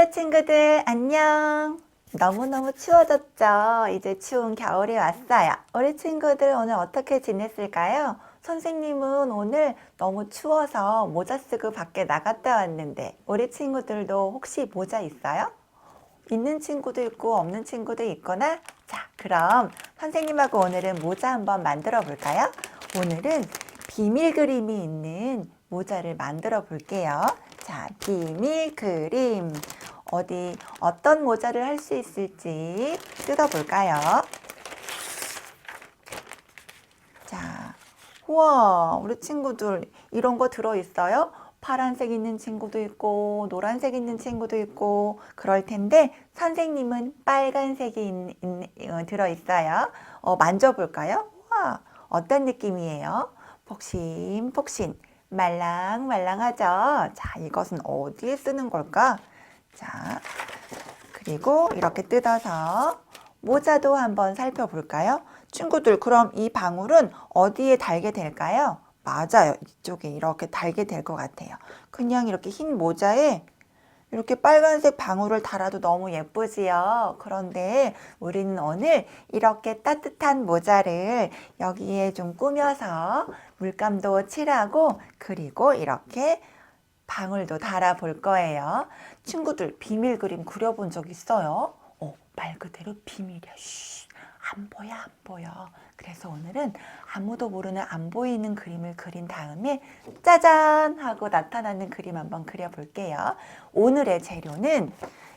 모자 친구들 안녕. 너무너무 추워졌죠? 이제 추운 겨울이 왔어요. 우리 친구들 오늘 어떻게 지냈을까요? 선생님은 오늘 너무 추워서 모자 쓰고 밖에 나갔다 왔는데 우리 친구들도 혹시 모자 있어요? 있는 친구도 있고 없는 친구도 있거나 자 그럼 선생님하고 오늘은 모자 한번 만들어 볼까요? 오늘은 비밀 그림이 있는 모자를 만들어 볼게요. 자 비밀 그림 어디 어떤 모자를 할 수 있을지 뜯어 볼까요? 자 우와 우리 친구들 이런 거 들어 있어요? 파란색 있는 친구도 있고 노란색 있는 친구도 있고 그럴 텐데 선생님은 빨간색이 있, 있, 어, 들어 있어요. 어, 만져볼까요? 와 어떤 느낌이에요? 폭신폭신 말랑말랑하죠. 자 이것은 어디에 쓰는 걸까? 자 그리고 이렇게 뜯어서 모자도 한번 살펴볼까요? 친구들 그럼 이 방울은 어디에 달게 될까요? 맞아요. 이쪽에 이렇게 달게 될 것 같아요. 그냥 이렇게 흰 모자에 이렇게 빨간색 방울을 달아도 너무 예쁘지요. 그런데 우리는 오늘 이렇게 따뜻한 모자를 여기에 좀 꾸며서 물감도 칠하고 그리고 이렇게 방울도 달아 볼 거예요. 친구들 비밀 그림 그려본 적 있어요? 어, 말 그대로 비밀이야. 쉬, 안 보여, 안 보여. 그래서 오늘은 아무도 모르는 안 보이는 그림을 그린 다음에 짜잔 하고 나타나는 그림 한번 그려볼게요. 오늘의 재료는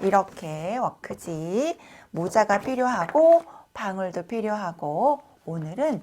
이렇게 워크지 모자가 필요하고 방울도 필요하고 오늘은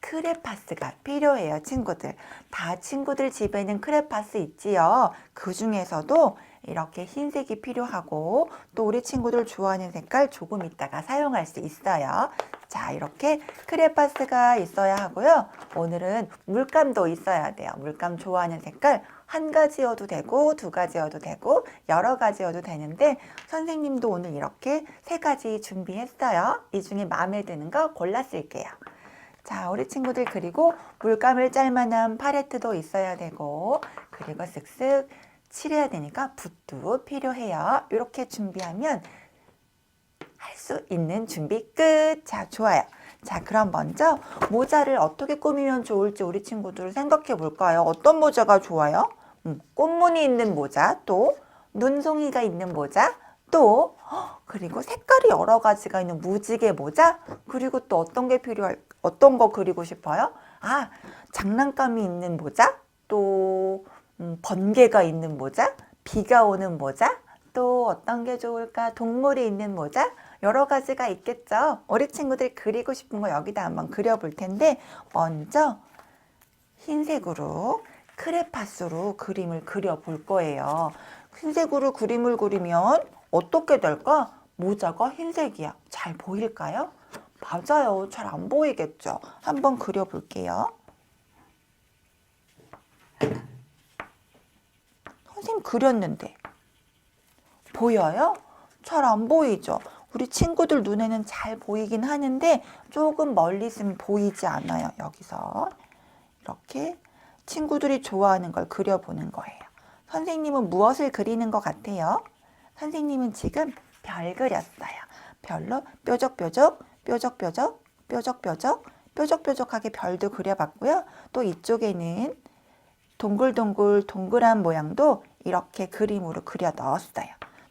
크레파스가 필요해요, 친구들. 다 친구들 집에는 크레파스 있지요. 그 중에서도 이렇게 흰색이 필요하고 또 우리 친구들 좋아하는 색깔 조금 있다가 사용할 수 있어요. 자, 이렇게 크레파스가 있어야 하고요. 오늘은 물감도 있어야 돼요. 물감 좋아하는 색깔 한 가지여도 되고 두 가지여도 되고 여러 가지여도 되는데 선생님도 오늘 이렇게 세 가지 준비했어요. 이 중에 마음에 드는 거 골라 쓸게요. 자, 우리 친구들 그리고 물감을 짤 만한 팔레트도 있어야 되고 그리고 쓱쓱 칠해야 되니까 붓도 필요해요. 이렇게 준비하면 할 수 있는 준비 끝. 자, 좋아요. 자, 그럼 먼저 모자를 어떻게 꾸미면 좋을지 우리 친구들 생각해 볼까요? 어떤 모자가 좋아요? 음, 꽃무늬 있는 모자, 또 눈송이가 있는 모자, 또 헉, 그리고 색깔이 여러 가지가 있는 무지개 모자, 그리고 또 어떤 게 필요할 어떤 거 그리고 싶어요? 아, 장난감이 있는 모자, 또 음, 번개가 있는 모자, 비가 오는 모자, 또 어떤 게 좋을까? 동물이 있는 모자, 여러 가지가 있겠죠. 우리 친구들 그리고 싶은 거 여기다 한번 그려볼 텐데, 먼저 흰색으로 크레파스로 그림을 그려볼 거예요. 흰색으로 그림을 그리면 어떻게 될까? 모자가 흰색이야. 잘 보일까요? 맞아요. 잘 안 보이겠죠? 한번 그려볼게요. 그렸는데 보여요? 잘 안 보이죠? 우리 친구들 눈에는 잘 보이긴 하는데 조금 멀리 있으면 보이지 않아요. 여기서 이렇게 친구들이 좋아하는 걸 그려보는 거예요. 선생님은 무엇을 그리는 것 같아요? 선생님은 지금 별 그렸어요. 별로 뾰족뾰족, 뾰족뾰족, 뾰족뾰족, 뾰족뾰족하게 별도 그려봤고요. 또 이쪽에는 동글동글 동그란 모양도 이렇게 그림으로 그려 넣었어요.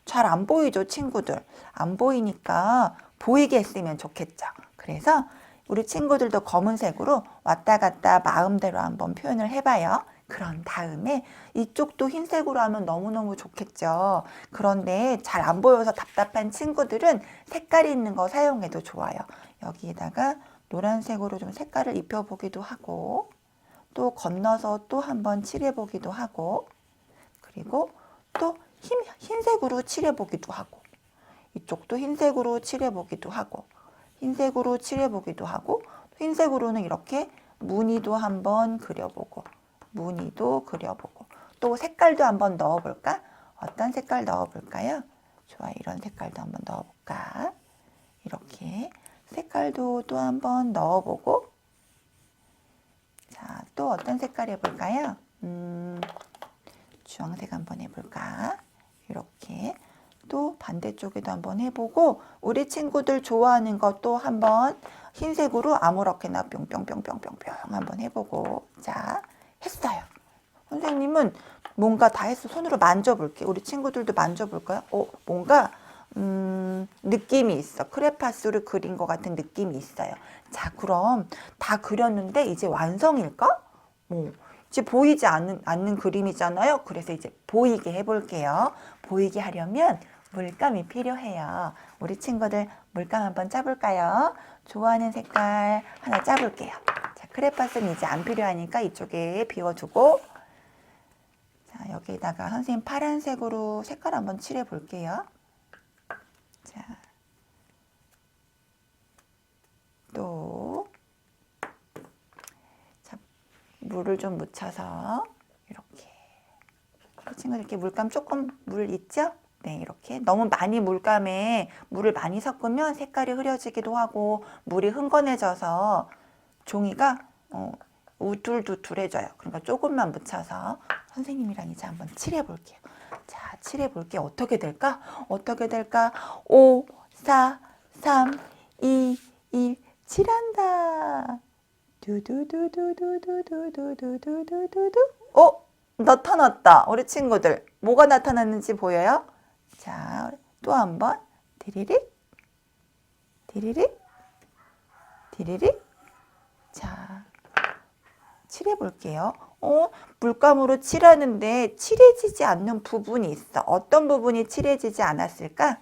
잘 안 보이죠, 친구들? 안 보이니까 보이게 했으면 좋겠죠. 그래서 우리 친구들도 검은색으로 왔다 갔다 마음대로 한번 표현을 해봐요. 그런 다음에 이쪽도 흰색으로 하면 너무너무 좋겠죠. 그런데 잘 안 보여서 답답한 친구들은 색깔 있는 거 사용해도 좋아요. 여기에다가 노란색으로 좀 색깔을 입혀보기도 하고 또 건너서 또 한번 칠해보기도 하고 그리고 또 흰, 흰색으로 칠해보기도 하고 이쪽도 흰색으로 칠해보기도 하고 흰색으로 칠해보기도 하고 흰색으로는 이렇게 무늬도 한번 그려보고 무늬도 그려보고 또 색깔도 한번 넣어볼까? 어떤 색깔 넣어볼까요? 좋아 이런 색깔도 한번 넣어볼까? 이렇게 색깔도 또 한번 넣어보고 자, 또 어떤 색깔 해볼까요? 음, 주황색 한번 해볼까? 이렇게 반대쪽에도 한번 해보고 우리 친구들 좋아하는 것도 한번 흰색으로 아무렇게나 뿅뿅뿅뿅뿅뿅 한번 해보고 자 했어요. 선생님은 뭔가 다 했어. 손으로 만져볼게. 우리 친구들도 만져볼까요? 어, 뭔가 음, 느낌이 있어. 크레파스를 그린 것 같은 느낌이 있어요. 자, 그럼 다 그렸는데 이제 완성일까? 뭐, 이제 보이지 않는, 않는 그림이잖아요. 그래서 이제 보이게 해볼게요. 보이게 하려면 물감이 필요해요. 우리 친구들 물감 한번 짜볼까요? 좋아하는 색깔 하나 짜볼게요. 자, 크레파스는 이제 안 필요하니까 이쪽에 비워두고 자, 여기다가 선생님 파란색으로 색깔 한번 칠해 볼게요. 자, 또, 자, 물을 좀 묻혀서 이렇게. 이 친구들 이렇게 물감 조금 물 있죠? 네, 이렇게 너무 많이 물감에 물을 많이 섞으면 색깔이 흐려지기도 하고 물이 흥건해져서 종이가 어, 우둘두둘해져요. 그러니까 조금만 묻혀서 선생님이랑 이제 한번 칠해 볼게요. 자, 칠해 볼게요. 어떻게 될까? 어떻게 될까? 5, 4, 3, 2, 1, 칠한다. 두두두두두두두두두두두두. 어? 나타났다. 우리 친구들. 뭐가 나타났는지 보여요? 자, 또 한 번. 디리릭. 디리릭. 디리릭. 자, 칠해 볼게요. 어, 물감으로 칠하는데 칠해지지 않는 부분이 있어. 어떤 부분이 칠해지지 않았을까?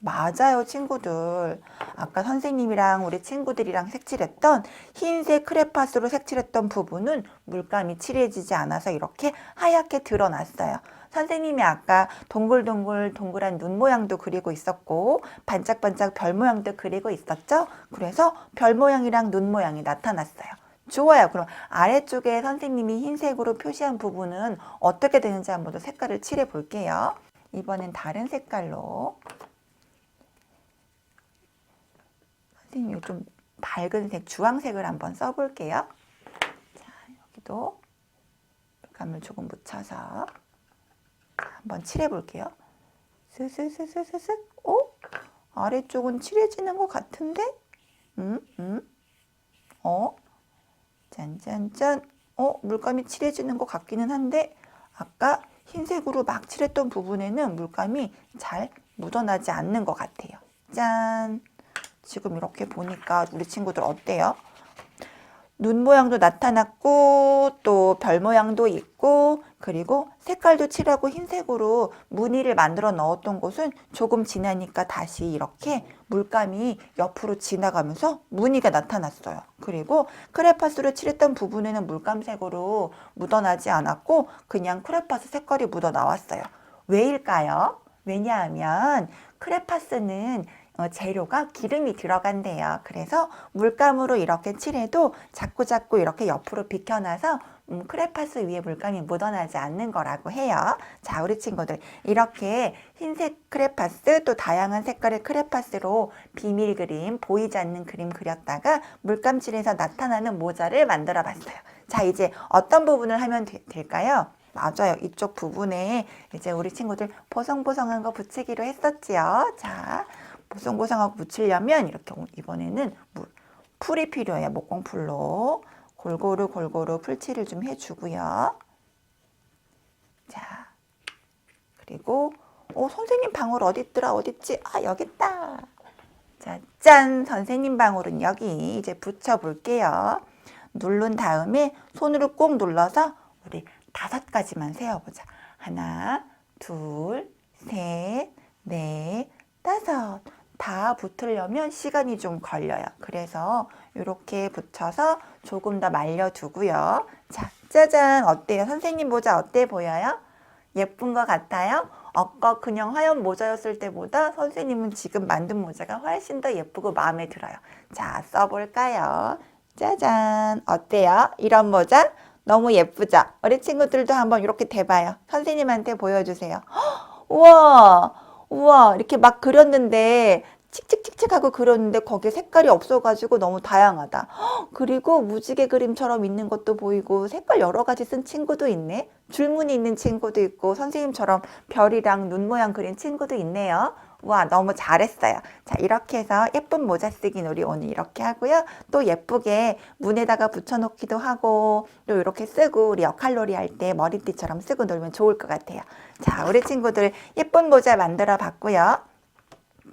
맞아요, 친구들. 아까 선생님이랑 우리 친구들이랑 색칠했던 흰색 크레파스로 색칠했던 부분은 물감이 칠해지지 않아서 이렇게 하얗게 드러났어요. 선생님이 아까 동글동글 동글한 눈 모양도 그리고 있었고 반짝반짝 별 모양도 그리고 있었죠? 그래서 별 모양이랑 눈 모양이 나타났어요. 좋아요. 그럼 아래쪽에 선생님이 흰색으로 표시한 부분은 어떻게 되는지 한번 더 색깔을 칠해 볼게요. 이번엔 다른 색깔로 선생님이 좀 밝은 색, 주황색을 한번 써볼게요. 자, 여기도 물감을 조금 묻혀서 자, 한번 칠해볼게요. 스스스스스스, 어? 아래쪽은 칠해지는 것 같은데? 음, 음, 어? 짠짠짠, 어? 물감이 칠해지는 것 같기는 한데, 아까 흰색으로 막 칠했던 부분에는 물감이 잘 묻어나지 않는 것 같아요. 짠! 지금 이렇게 보니까 우리 친구들 어때요? 눈 모양도 나타났고 또 별 모양도 있고 그리고 색깔도 칠하고 흰색으로 무늬를 만들어 넣었던 곳은 조금 지나니까 다시 이렇게 물감이 옆으로 지나가면서 무늬가 나타났어요. 그리고 크레파스로 칠했던 부분에는 물감색으로 묻어나지 않았고 그냥 크레파스 색깔이 묻어 나왔어요. 왜일까요? 왜냐하면 크레파스는 어, 재료가 기름이 들어간대요. 그래서 물감으로 이렇게 칠해도 자꾸자꾸 이렇게 옆으로 비켜나서 음, 크레파스 위에 물감이 묻어나지 않는 거라고 해요. 자, 우리 친구들 이렇게 흰색 크레파스 또 다양한 색깔의 크레파스로 비밀 그림, 보이지 않는 그림 그렸다가 물감칠해서 나타나는 모자를 만들어 봤어요. 자, 이제 어떤 부분을 하면 되- 될까요? 맞아요. 이쪽 부분에 이제 우리 친구들 보송보송한 거 붙이기로 했었지요. 자, 보송보송하고 붙이려면 이렇게 이번에는 물, 풀이 필요해요. 목공풀로 골고루 골고루 풀칠을 좀 해주고요. 자, 그리고 어, 선생님 방울 어디 있더라? 어디 있지? 아, 여기 있다. 자, 짠! 선생님 방울은 여기 이제 붙여볼게요. 누른 다음에 손으로 꼭 눌러서 우리 다섯 가지만 세어보자. 하나, 둘, 셋, 넷. 다 붙으려면 시간이 좀 걸려요. 그래서 이렇게 붙여서 조금 더 말려두고요. 자, 짜잔! 어때요? 선생님 모자 어때 보여요? 예쁜 것 같아요? 아까 그냥 하얀 모자였을 때보다 선생님은 지금 만든 모자가 훨씬 더 예쁘고 마음에 들어요. 자, 써볼까요? 짜잔! 어때요? 이런 모자? 너무 예쁘죠? 우리 친구들도 한번 이렇게 대봐요. 선생님한테 보여주세요. 헉, 우와! 우와! 이렇게 막 그렸는데 칙칙칙칙하고 그렸는데 거기에 색깔이 없어가지고 너무 다양하다. 헉, 그리고 무지개 그림처럼 있는 것도 보이고 색깔 여러 가지 쓴 친구도 있네. 줄무늬 있는 친구도 있고 선생님처럼 별이랑 눈 모양 그린 친구도 있네요. 와, 너무 잘했어요. 자, 이렇게 해서 예쁜 모자 쓰기 놀이 오늘 이렇게 하고요. 또 예쁘게 문에다가 붙여놓기도 하고 또 이렇게 쓰고 우리 역할놀이 할 때 머리띠처럼 쓰고 놀면 좋을 것 같아요. 자, 우리 친구들 예쁜 모자 만들어 봤고요.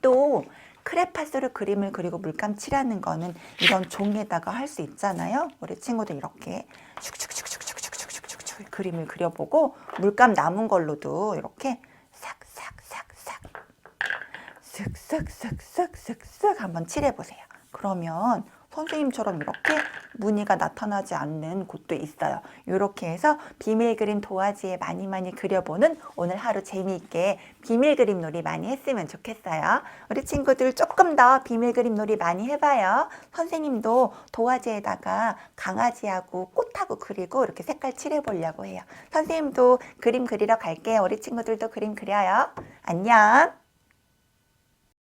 또 크레파스로 그림을 그리고 물감 칠하는 거는 이런 종이에다가 할 수 있잖아요. 우리 친구들 이렇게 슉슉슉슉슉슉슉슉슉 그림을 그려보고 물감 남은 걸로도 이렇게 싹싹싹싹 쓱쓱쓱쓱쓱쓱 한번 칠해보세요. 그러면 선생님처럼 이렇게 무늬가 나타나지 않는 곳도 있어요. 이렇게 해서 비밀 그림 도화지에 많이 많이 그려보는 오늘 하루 재미있게 비밀 그림 놀이 많이 했으면 좋겠어요. 우리 친구들 조금 더 비밀 그림 놀이 많이 해봐요. 선생님도 도화지에다가 강아지하고 꽃하고 그리고 이렇게 색깔 칠해보려고 해요. 선생님도 그림 그리러 갈게요. 우리 친구들도 그림 그려요. 안녕.